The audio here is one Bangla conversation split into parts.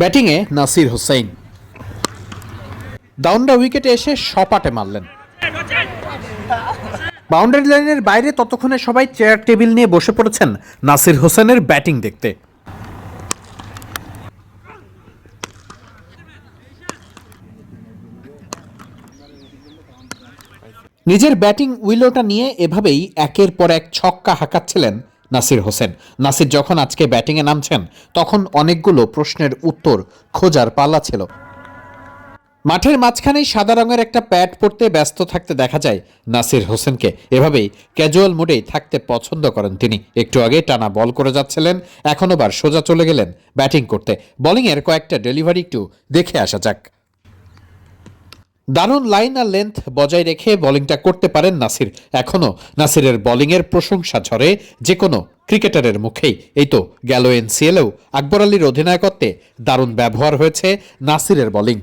ব্যাটিংয়ে নাসির হোসেন। দ্য উইকেটে এসে সপাটে মারলেন। বাউন্ডারি লাইনের বাইরে ততক্ষণে সবাই চেয়ার টেবিল নিয়ে বসে পড়েছেন নাসির হোসেনের ব্যাটিং দেখতে। নিজের ব্যাটিং উইলোটা নিয়ে এভাবেই একের পর এক ছক্কা হাঁকাচ্ছিলেন নাসির হোসেন। নাসির যখন আজকে ব্যাটিংয়ে নামছেন, তখন অনেকগুলো প্রশ্নের উত্তর খোঁজার পাল্লা ছিল। মাঠের মাঝখানেই সাদা রঙের একটা প্যাড পরতে ব্যস্ত থাকতে দেখা যায় নাসির হোসেনকে। এভাবেই ক্যাজুয়াল মুডেই থাকতে পছন্দ করেন তিনি। একটু আগে টানা বল করে যাচ্ছিলেন, এখন আবার সোজা চলে গেলেন ব্যাটিং করতে। বোলিংয়ের কয়েকটা ডেলিভারি একটু দেখে আসা যাক। দারুণ লাইন আর লেন্থ বজায় রেখে বোলিংটা করতে পারেন নাসির। এখনও নাসিরের বোলিংয়ের প্রশংসা ঝরে যে কোনো ক্রিকেটারের মুখেই। এই তো গেল এনসিএলেও। আকবর আলীর অধিনায়কত্বে দারুণ ব্যবহার হয়েছে নাসিরের বোলিং।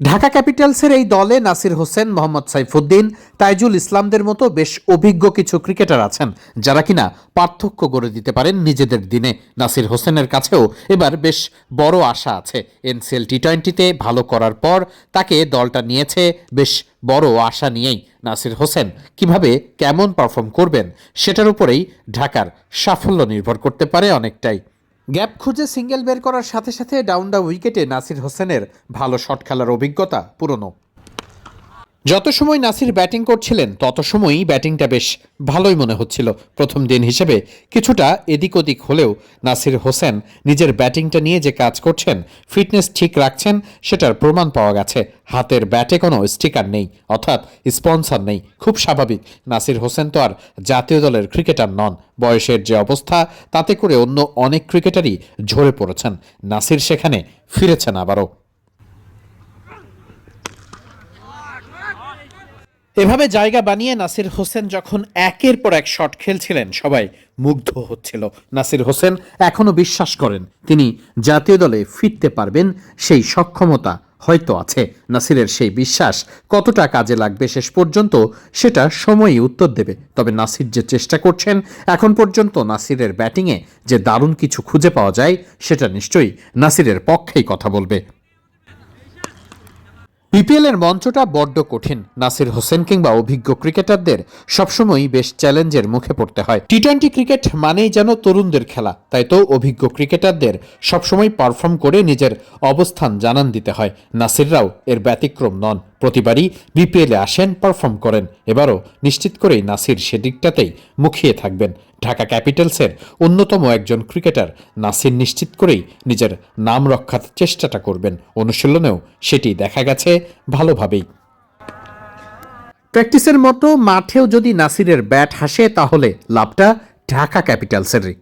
ঢাকা ক্যাপিটালসের এই দলে নাসির হোসেন, মোহাম্মদ সাইফুদ্দিন, তাইজুল ইসলামদের মতো বেশ অভিজ্ঞ কিছু ক্রিকেটার আছেন, যারা কিনা পার্থক্য গড়ে দিতে পারেন নিজেদের দিনে। নাসির হোসেনের কাছেও এবার বেশ বড় আশা আছে। এনসিএল টি টোয়েন্টিতে ভালো করার পর তাকে দলটা নিয়েছে বেশ বড় আশা নিয়েই। নাসির হোসেন কীভাবে কেমন পারফর্ম করবেন, সেটার উপরেই ঢাকার সাফল্য নির্ভর করতে পারে অনেকটাই। গ্যাপ খুঁজে সিঙ্গেল বের করার সাথে সাথে ডাউন দ্য উইকেটে নাসির হোসেনের ভালো শট খেলার অভিজ্ঞতা পুরনো। যত সময় নাসির ব্যাটিং করছিলেন, তত সময়ই ব্যাটিংটা বেশ ভালোই মনে হচ্ছিল। প্রথম দিন হিসেবে কিছুটা এদিক ওদিক হলেও নাসির হোসেন নিজের ব্যাটিংটা নিয়ে যে কাজ করছেন, ফিটনেস ঠিক রাখছেন, সেটার প্রমাণ পাওয়া গেছে। হাতের ব্যাটে কোনো স্টিকার নেই, অর্থাৎ স্পন্সর নেই। খুব স্বাভাবিক, নাসির হোসেন তো আর জাতীয় দলের ক্রিকেটার নন। বয়সের যে অবস্থা, তাতে করে অন্য অনেক ক্রিকেটারই ঝরে পড়েছেন। নাসির সেখানে ফিরেছেন আবারও। এভাবে জায়গা বানিয়ে নাসির হোসেন যখন একের পর এক শট খেলছিলেন, সবাই মুগ্ধ হচ্ছিল। নাসির হোসেন এখনও বিশ্বাস করেন, তিনি জাতীয় দলে ফিরতে পারবেন, সেই সক্ষমতা হয়তো আছে। নাসিরের সেই বিশ্বাস কতটা কাজে লাগবে শেষ পর্যন্ত, সেটা সময়ই উত্তর দেবে। তবে নাসির যে চেষ্টা করছেন, এখন পর্যন্ত নাসিরের ব্যাটিংয়ে যে দারুণ কিছু খুঁজে পাওয়া যায়, সেটা নিশ্চয়ই নাসিরের পক্ষেই কথা বলবে। বিপিএল এর মঞ্চটা বড্ড কঠিন। নাসির হোসেন কিংবা অভিজ্ঞ ক্রিকেটারদের সবসময়ই বেশ চ্যালেঞ্জের মুখে পড়তে হয়। টি টোয়েন্টি ক্রিকেট মানেই যেন তরুণদের খেলা, তাই তো অভিজ্ঞ ক্রিকেটারদের সবসময় পারফর্ম করে নিজের অবস্থান জানান দিতে হয়। নাসিররাও এর ব্যতিক্রম নন। প্রতিবারই বিপিএলে আসেন পারফর্ম করেন। এবারও নিশ্চিত করেই নাসির সেদিকটাতেই মুখিয়ে থাকবেন। ঢাকা ক্যাপিটালসের অন্যতম একজন ক্রিকেটার নাসির নিশ্চিত করেই নিজের নাম রক্ষার চেষ্টাটা করবেন। অনুশীলনেও সেটি দেখা গেছে ভালোভাবেই। প্র্যাকটিসের মতো মাঠেও যদি নাসিরের ব্যাট হাসে তাহলে লাভটা ঢাকা ক্যাপিটালসেরই।